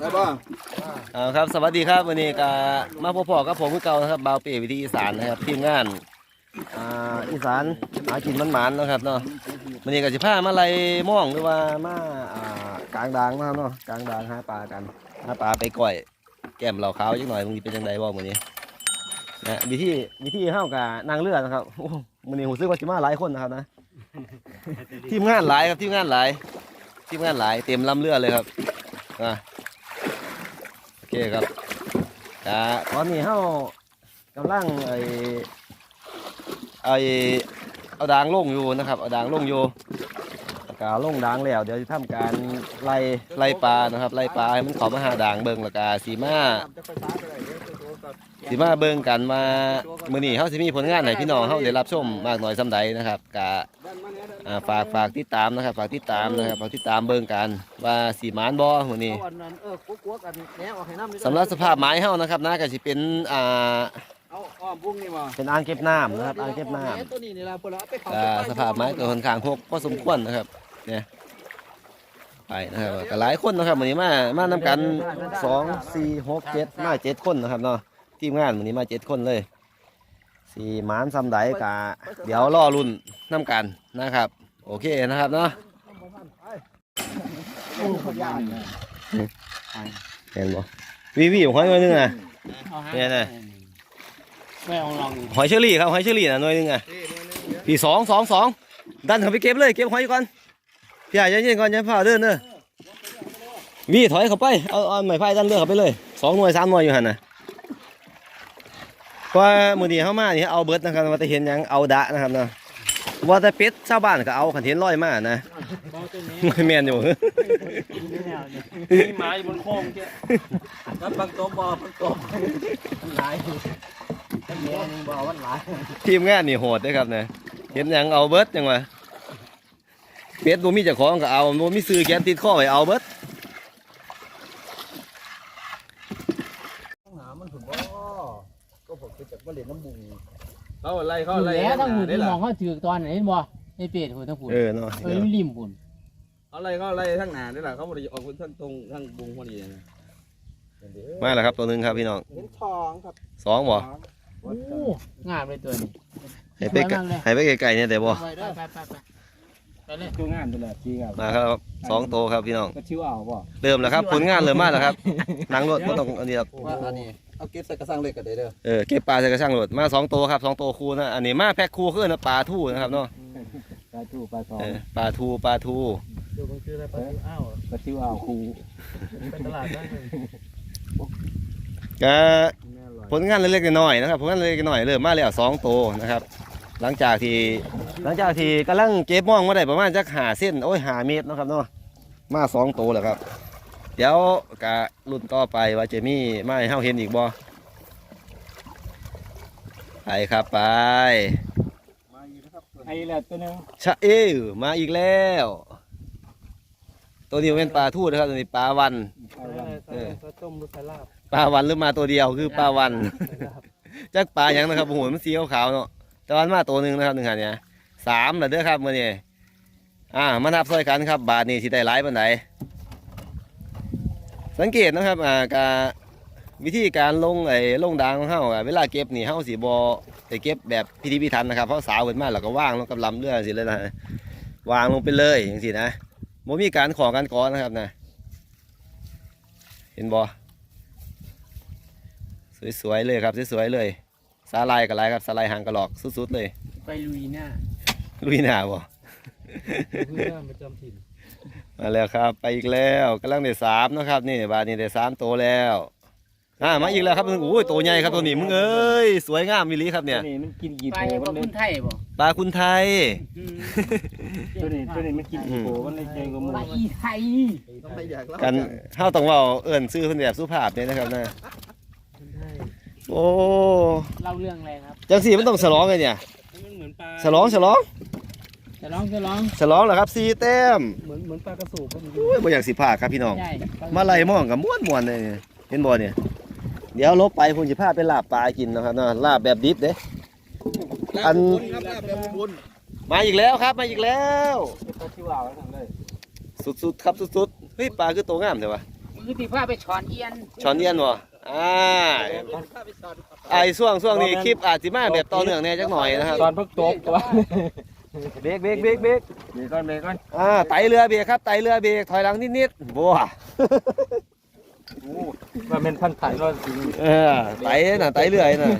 ได้ป่ะเอาครับสวัสดีครับวันนี้ก็มาพบๆกับผมคือเก่านะครับบาวเป๋วิธีอีสานนะครับทีมงานอ่าอีสานหากินมันหมานๆเนาะครับเนาะวันนี้ก็สิพามาไล่ม่องหรือว่ามาอ่ากลางดางนะครับเนาะกลางดางหาปลากันหาปลาไปก่อยแก้มเหล่าขาวจักหน่อยมันเป็นจังไดบ่มื้อนี้นะวิธีวิธีเฮากับนางเรือนะครับโอ้มื้อนี้รู้สึกว่าสิมาหลายคนนะครับนะทีมงานหลายครับทีมงานหลายทีมงานหลายเต็มลำเรือเลยครับอ่าโอ เคครับก็ตอนนี้เฮากำลังไอ้ไอ้เอาดางลงอยู่นะครับ เอาดางลงอยู่ล้วก็ลงดางแล้ว เดี๋ยวจะทำการไล่ไล่ปลานะครับ ไล่ปลาให้มันเข้ามาหาดางเบิ่งแล้วก็สีมา สีมาเบิ่งกันมามื้อนี้เฮาสิมีผลงานให้พี่น้องเฮาได้รับชมมากน้อยส่าใดนะครับก็อ่าฝากฝากติดตามนะครับ ฝากติดตามนะครับฝากติดตามเบิ่งกันว่าสีมานบ่มื้อนี้เอาอันนั้นเอวๆกันนี้สำหรับสภาพไม้เฮานะครับนะก็สิเป็นอ่าเป็นอ่างเก็บน้ำนะครับอ่างเก็บน้ำสภาพไม้ก็ค่อนข้างพกพอสมควรนะครับเนี่ยไปนะครับก็หลายคนนะครับวันนี้มามานํกันสองสี่หกเจ็ดมาเจ็ดคนนะครับเนาะ ทีมงานวันนี้มาเจ็ดคนเลยสี่หมานซำไดกะเดี๋ยวรอรุ่นน้ำกันนะครับ โอเคนะครับเนาะเห็นบ่วีวีหอยหน่อยนึงอะเนี่ยนะไม่เอาลองหอยเชอรี่ครับหอยเชอรี่นะหน่วยหนึงอะพี่สองสองสองดันเขาไปเก็บเลยเก็บหอยก่อนพี่ใหญ่เย็นๆก่อนอย่าพาเดินเด้อวีถอยเข้าไปเอาเอาไม้พายดันเรือเข้าไปเลยสองหน่วยสามหน่วยอยู่หันนะ เพราะว่ามือนี้เข้ามานี่เอาเบิร์ดนะครับว่าจะเห็นยังเอาดะนะครับเนาะว่าแต่เป็ดชาวบ้านก็เอาขันเห็นลอยมานะไม่แมนอยู่ไม่แนวเนี่ยมีหมาอยู่บนโค้งเจ้าน้ำบางตัวบ่บางตัวมันหลายอันนี้นึงบ่มันหลายทีมงานนี่โหดเด้อครับเนี่ยเห็นยังเอาเบิร์ดจังวะเป็ดบ่มีเจ้าของก็เอาบ่มีซื้อแขนติดข้อไว้เอาเบิร์ด หามันถึงบ่ก็ผมคือจากบ่เล่นน้ำบุง เขาไล่เขาอยู่ไล่แล้วทั้งหุ่นได้ที่มล่ะองเขาถือตอนไหนบ่ไอ้เป็ดหุ่นทั้งหุ่นเออเนาะเออมันริมหุ่นเขาไล่เขาไล่ทั้งหนาได้ล่ะเขาบริออกทั้งตรงทั้งบุงพอดีนะมาแล้วครับตัวหนึงครับพี่น้องเห็นทองครับสองบ่โอ้งามเลยตัวนี้ให้ไปไกลให้ไปไกลๆเนี่ยแต่บ่ไปไปไปไปไปไปเลยคืองานตัวแหละที่ครับมาครับสองโตวครับพี่น้องก็ชิวเอาป่ะเริ่มแล้วครับผลงานเริ่มมาแล้วครับหนังรถก็ต้องอันนี้ครับว่าอันนี้ เอาเก็บใส่กระสังเหล็กก็ได้เด้อเออเก็บปลาใส่กระชังรถมาสองโตวครับสองโตวคู่นะอันนี้มาแพ็คคู่ขึ้นนะปลาทู่นะครับเนาะปลาทูปลาทองเออปลาทูปลาทูดูมันคืออะไรปลาอ้าวก็ชิวเอาคูไปตลาดได้เลยก็ผลงานเล็กๆน้อยๆนะครับผลงานเล็กๆน้อยๆเริ่มมาแล้วสองโตวนะครับ หลังจากที่หลังจากที่กำลังเก็บม่องมาได้ประมาณจักหาเส้นโอ้ยหาเมตรเนาะครับเนาะมาสองโตวแล้วครับ เดี๋ยวกะรุ่นต่อไปว่าจะมีไม่เฮาเห็นอีกบ่ไปครับไปไอ้แหละตัวนึงชะเอวมาอีกแล้ว ตัวนี้เป็นปลาทูดนะครับตัวนี้ปลาวันเออปลาต้มมุสลาบปลาวันหรือมาตัวเดียวคือปลาวันจักปลาหยังนะครับโอ้โหมันสีขาวๆเนาะแต่วันมาตัวหนึ่งนะครับหนึ่งหันเนี่ยสามแล้วเด้อครับมื่อนี้อ่ามานับซอยกันครับ บาทนี้สิได้หลายปานใด สังเกตนะครับอ่ากาวิธีการลงไอ้ลงดางของเฮาอะเวลาเก็บนี่เฮาสิบ่ไปเก็บแบบพิธีพิถันนะครับเพราะสาวเพิ่นมาแล้วก็ว่างลงกับลำเรือสิเลยนะวางลงไปเลยอย่างสินะบ่มีการขอการกอนะครับนะเห็นบ่สวยๆเลยครับสวยๆเลย สาลายกับลายครับสาลายหางกระหลอกสุดๆเลย ไปลุยหน้าลุยหนาบ่พื้นน้ำประจำถิ่น มาแล้วครับ ไปอีกแล้วกำลังได้สามเนาะครับ นี่บาทนี้ได้สามโตวแล้วอ่ามาอีกแล้วครับโอ้ยตัวใหญ่ครับตัวนี้มึงเอ้ยสวยงามมิลีครับเนี่ยตัวนี้มันกินกี่ไปโผพมัวนกเลคุยณไทยบ่ปลาคุณไทยตัวนี้ตัวนี้มันกินกี่โผมันเลยเจงกับมือไปอีไทยต้องไม่อยากเล่ากันเฮาต้องเว้าเอิ้นชื่อเพิ่นแบบสุภาพเนี่ยนะครับนะโอ้เล่าเรื่องอะไรครับจังสี่มันต้องฉลองกันเนี่ยมันเหมือนปลาฉลองฉลอง จะร้องจะร้องฉลองเหรอครับสี่แต้มเหมือนเหมือนปลากระสูบก็มีโอ้ยบ่อยากสิพากครับพี่น้อง ใช่มาไล่มองกับม้วนม้วนๆเลยเห็นบ่เนี่ย เดี๋ยวลบไปผมจะพาไปลาบปลากินนะครับเนาะลาบแบบดิบเด้ อัน ครับลาบแบบบุญมาอีกแล้วครับมาอีกแล้วก็ชิวเอาทั้งเลยสุดๆครับสุดๆเฮ้ยปลาคือตัวงามเดี๋ยววะมืคือที่พาไปช้อนเอียนช้อนเอียนบ่อ่าไอ้ช่วงช่วงนี้คลิปอาจสิมาแบบต่อเนื่องแน่จักหน่อยนะครับ ตอนพักตบตัว เบรกเบรกเบรกเบรกเบรกก่อนเบรกก่อนอ่าไตเรือเบรกครับไตเรือเบรกถอยหลังนิดๆบัวว่าเป็นพันถ่ายนอรสิงห์เออไตน่ะไตเรือน่ะ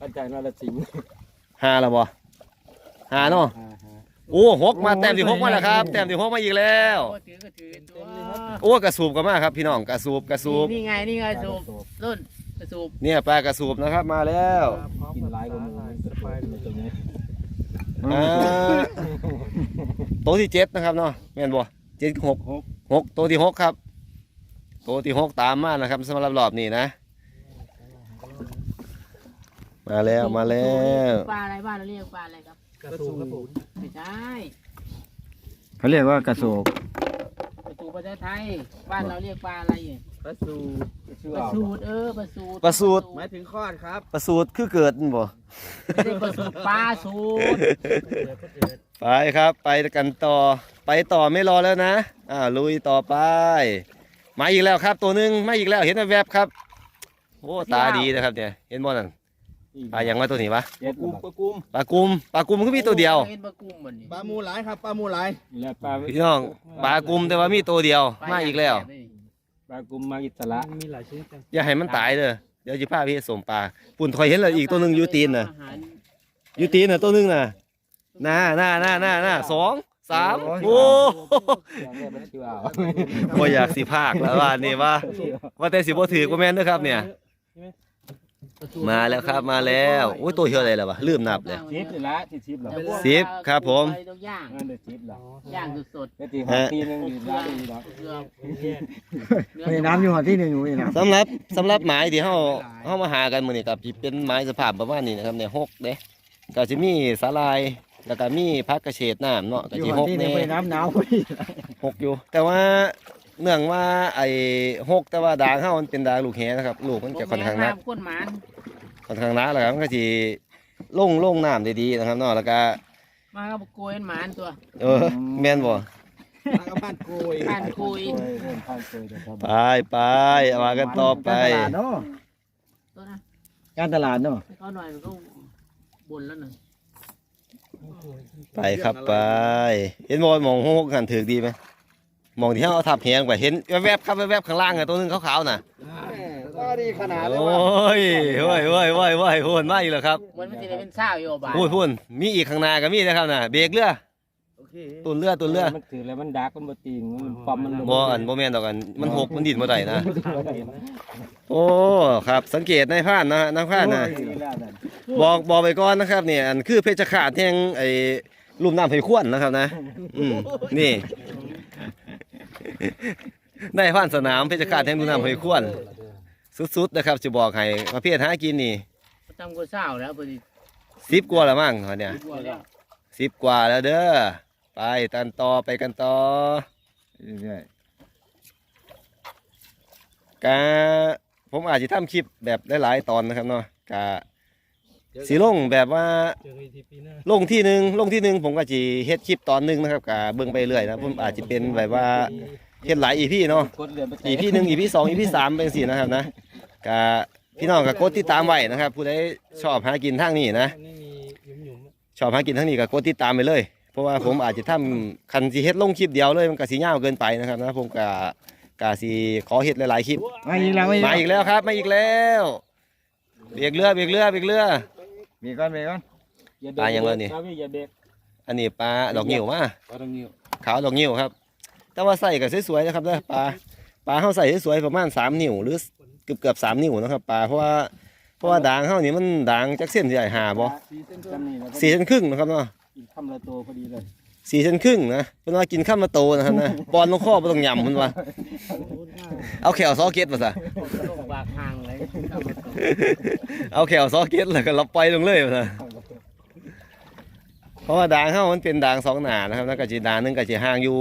พันจ่ายนอรสิงห์หาแล้วบ่หาเนาะโอ้หกมาแต้มที่หกมาแล้วครับแต้มที่หกมาอีกแล้วโอ้ถือก็ถือตัวโอ้กระสูบก็มาครับพี่น้องกระสูบกระสูบนี่ไงนี่ไงสูบรุ่นสูบเนี่ยปลากระสูบนะครับมาแล้วกินหลายกว่าหมูสบายเลยตรงนี้ อ่าโต๊ะที่เจ็ดนะครับเนาะแม่นบ่เจ็ดหกหกโต๊ะที่หกครับโต๊ะที่หกตามมานะครับสำหรับรอบนี้นะ มาแล้วมาแล้วปลาอะไรบ้านเราเรียกปลาอะไรครับกระสูครับผมไม่ใช่เขาเรียกว่ากระสูบปลาสูภาษาไทยบ้านเราเรียกปลาอะไรอะ ปลาสูปลาสูตรเออปลาสูตรปลาสูตรหมายถึงคลอดครับประสูตรคือเกิดนั่นบ่ไม่ได้ปลาสูตรปลาสูตรไปครับ ไปกันต่อ ไปต่อไม่รอแล้วนะ อ่าลุยต่อไป มาอีกแล้วครับ ตัวหนึงมาอีกแล้วเห็นแวบๆครับ โอ้ตาดีนะครับเนี่ยเห็นบ่นั่นปลายังว่าตัวนี้วะเจ็ดกุ้มปลากุ้มปลากุมปลากุมมันก็มีตัวเดียวเห็นปลากุ้งมันนี่ปลาหมูหลายครับปลาหมูหลายแล้วปลาพี่น้องปลากุมแต่ว่ามีตัวเดียวมาอีกแล้ว ปลากุมมาอิสระมีหลายชนิดจังอย่าให้มันตายเด้อเดี๋ยวจิพาพี่สมปลาปุ่นคอยเห็นเลยอีกตัวหนึงอยูตีนน่ะอาหารอยูตีนน่ะตัวหนึงน่ะหน้าหน้าหน้าหน้าหน้าสองสามโอ้อย่างนี้มันชื่อเอาบ่อยากสิภาคแล้วว่านี่ว่าว่าแต่สิบ่ถือก็แม่นเด้อครับเนี่ย มาแล้วครับมาแล้วโอ้ยตัวเท่าไหร่แล้ววะลืมนับเลย ชิปนี่ละที่ชิปเหรอแต่พวกสิบครับผมปลาต้องย่างนั่นเด็ดชิปเหรอย่างสดก็ตีหัวตีนึงอยู่ร้านนี้หรอๆเกลือมีน้ำอยู่หัวที่หนึ่งอยู่นี่นะสำหรับสำหรับหมายที่เฮาเฮามาหากันมื้อนี้ก็สิเป็นไม้สภาพประมาณนี้นะครับเนี่ยหกเด้ก็สิมีสาลายแล้วก็มีผักกระเฉดน้ำเนาะก็อยู่สิหัหวกที่หนึ่แน่งไปน้ำหนาวพอดีหกอยู่ แต่ว่า เนื่องว่าไอ้หกแต่ว่าดางเฮามันเป็นดางลูกแหนะครับ ลูกมันจะค่อนข้างหนักก้นหมานค่อนข้างหนักแล้วครับมันก็สิลงลงน้ำได้ดีนะครับเนาะแล้วก็มาก็โกยหมานตัว เออแม่นบ่ปลากระพันโกยผ่านคุยเริ่มเข้าเคยจะทำไปไปเอามากันต่อไปการตลาดเนาะตัวนะการตลาดเนาะให้เขาหน่อยมันก็บนแล้วหนึ่งไปครับไป เห็นบอลมองหกหันถือดีไหม มองที่เขาเอาทับแหงไปเห็นแวบๆครับแวบๆข้างล่างอะตัวหนึงขาวๆน่ะก็ดีขนาดเลยโอ้ว่ะยโอ้ยโอ้ยโอ้ยโอ้ยโหนมาอีกแล้วครับมันไม่ใช่ได้เป็นเศร้าอยู่บ่ายพูดพูดมีอีกข้างหน้าก็มีนะครับน่ะเบรกเรือโอเคตุนเรือตุนเรือมันถือแล้วมันดักมันบ่ตีงมันปั๊มมันบ่อันบ่แม่นดอกอันมันหกมันดินบ่ได้นะ โอ้ครับสังเกตในผ่านนะฮะในผ่านนะบอกบอกไปก่อนนะครับเนี่ยอันคือเพชรขาดแห่งไอ้ลุ่มน้ำไผ่ข้วนนะครับนะอืมนี่ ได้ผ่านสนามเพชรขาดแห่งลุ่มน้ำไผ่ข้วนสุดๆนะครับจะบอกให้ประเภทหากินนี่ทำก็เศร้าแล้วพอดีสิบกว่าแล้วมั้งตอนเนี่ยกลัวแล้วสิบกว่าแล้วเด้อไปกันต่อไปกันต่อเรื่อยกาผมอาจจะทำคลิปแบบหลายๆตอนนะครับเนาะกา สีลงแบบว่าเจอกันทีปีหน้าลงที่หนึ่งลงที่หนึ่งผมก็จะเฮ็ดคลิปตอนหนึ่งนะครับกาเบิ่งไปเรื่อยนะผมอาจจะเป็นแบบว่าเฮ็ดหลายอีพีเนาะกดเรือนไปอีพีหนึ่งอีพีสองอีพีสามเป็นสี่นะครับนะกาพี่น้องก็กดติดตามไว้นะครับ ผู้ใดชอบหากินทางนี้นะนี่มีหยุ่มหยุ่มชอบหากินทางนี้ก็กดติดตามไปเลย เพราะว่าผมอาจจะทำคันสิเฮ็ดลงคลิปเดียวเลยมันก็สิยาวเกินไปนะครับนะผมก็กาสิขอเฮ็ดหลายๆคลิปๆมาอีกแล้วมาอีกแล้วครับมาอีกแล้วเบียกเรือเบียกเรือเบียกเรือ มีก้อนมีก้อนปลายังเลยนี่อย่าเบรกอันนี้ปลาดอกงิ้วมาปลาตรงนี้ขาวดอกงิ้วครับ แต่ว่าใส่ก็สวยๆนะครับเด้อปลาปลาเขาใส่สวยๆประมาณสามนิ้วหรือเกือบเกือบๆสามนิ้วนะครับปลาเพราะว่าเพราะว่าด่างเขานี่มันด่างจักเส้นใหญ่หาบ่จำนี่แล้วสี่เส้นครึ่งนะครับเนาะกินคำละตัวพอดีเลยสี่เส้นครึ่งนะเป็นว่ากินข้าวมาโตนะครับนะปอนลงข้อบ่ต้องยำมันว่า เอาแขวซอเก็ตมาซะโรคบากห่างเลยเอาแขวซอเก็ตแล้วก็เราปล่อยลงเลยมาซะเพราะว่าด่างเขามันเป็นด่างสองหนานะครับแล้วก็จีด่างหนึงก็จีห่างอยู่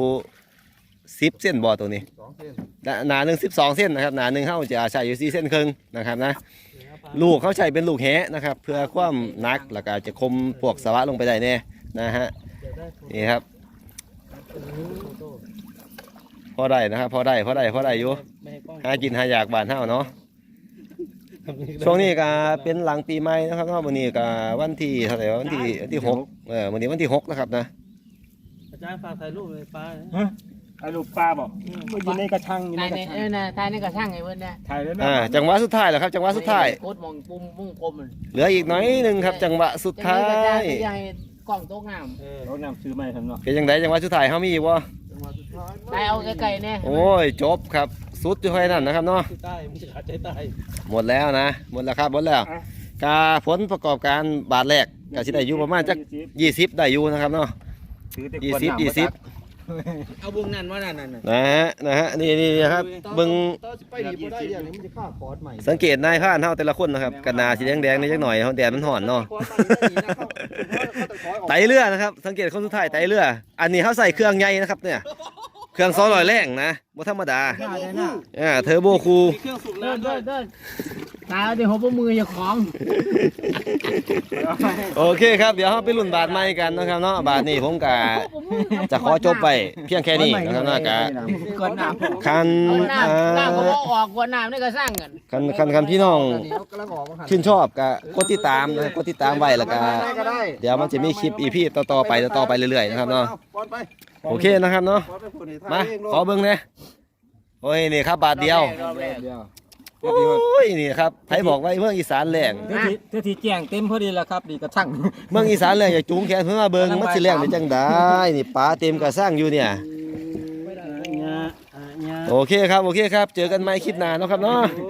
สิบเส้นบ่อตัวนี้สองเส้นหนาหนึ่งสิบสองเส้นนะครับหนาหนึ่งเขาจะใช้อยู่สี่เส้นครึ่งนะครับนะ ลูกเขาใช้เป็นลูกแหนะครับ เพื่อความหนักแล้วก็จะคมพวกสวะลงไปได้แน่นะฮะนี่ครับ พอได้นะครับ พอได้พอได้พอได้อยู่ หากินหาอยากบ้านเฮาเนาะช่วงนี้ก็เป็นหลังปีใหม่นะครับเนาะวันนี้ก็วันที่เท่าไหร่วะวันที่วันที่หกเออวันนี้วันที่หกนะครับนะอาจารย์ฝากถ่ายรูปเลยป้าไอ้ลูกปลาบอกมันอยู่ในกระชังอยู่ในถ่ายกในระชัเองอนะถ่ายในกระช่างไอ้เว้ยเนี่ยถ่ายเลยนะอ่าจังหวะสุดท้ายแล้วครับ จังหวะสุดท้ายโคตรมองปุ่มมุ่งกลมมันเหลืออีกหน้อยหนึงครับ จังหวะสุดท้าจะให้ยจะให้กล้องโต๊ะงามรถนำซื้อไม่ทันเนาะเป็นจังไดจังหวะสุดท้ายเฮามีบ่ถ่ายเอาไกลๆเนี่ยโอ้ยจบครับ สุดอยู่แค่นั้นนะครับเนาะ ใต้มันจะขาดใจตายหมดแล้วนะ หมดแล้วครับหมดแล้วกาผลประกอบการบาทแรกก็สิได้อยู่ประมาณจัก20ได้อยู่นะครับเนาะซื้อแต่ยี่สิบยี่สิบเอาวงนั้นว่านั่นน่ะนะฮะนะฮะนี่นี่ครับเบิ่งไปดีบ่ได้อย่างนี้มันจะฆ่าคอร์สใหม่สังเกตนายพรานเฮาแต่ละคนนะครับกันหนาสีแดงๆนี่จักหน่อยเฮาแดดมันร้อนเนาะไตเรือนะครับ สังเกตคนสุดท้ายไตเรือ อันนี้เขาใส่เครื่องใหญ่นะครับเนี่ย เครื่อง200แรงนะบ่ธรรมดาอ่าเทอร์โบคูเครื่องสูบเดินน้ำด้เดิวยนเดินถ่ายเอาเดี๋ยวหัวมืออย่าของโอเคครับเดี๋ยวเราไปลุ้นบาทใหม่กันนะครับเนาะบาทนี้ผมกะจะขอจบไปเพียงแค่นี้นะครับเนาะกะกดน้ำคันเอาน้ำอ่าน้ำก็บ่ออกกว่าน้ำนี่ก็สร้างกันคันคันคันพี่น้องกำลังออกมาหันชื่นชอบกะกดติดตามนะครับกดติดตามไว้แล้วก็ก็ได้เดี๋ยวมันจะมีคลิปอีพีต่อๆไปต่อๆไปเรื่อยๆนะครับเนาะปอนไปโอเคนะครับเนาะปอนไปพูดนี่มาขอเบิ่งเนี่ย โอ้ยนี่ครับบาทเดียวรอบแรก เดียวโอ้ยนี่ครับไผบอกว่าเมืองอีสานแรงเท่าที่เท่าที่แจ้งเต็มพอดีแล้วครับดีกระชังเมืองอีสานแรงอย่าจูงแขนเพิ่นมาเบิ่งมันสิแรงได้จังได้นี่ปลาเต็มกระสร้างอยู่เนี่ยเนี่ยอ่าเนี่ยโอเคครับโอเคครับ เจอกันใหม่คลิปหน้าเนาะครับเนาะโอ้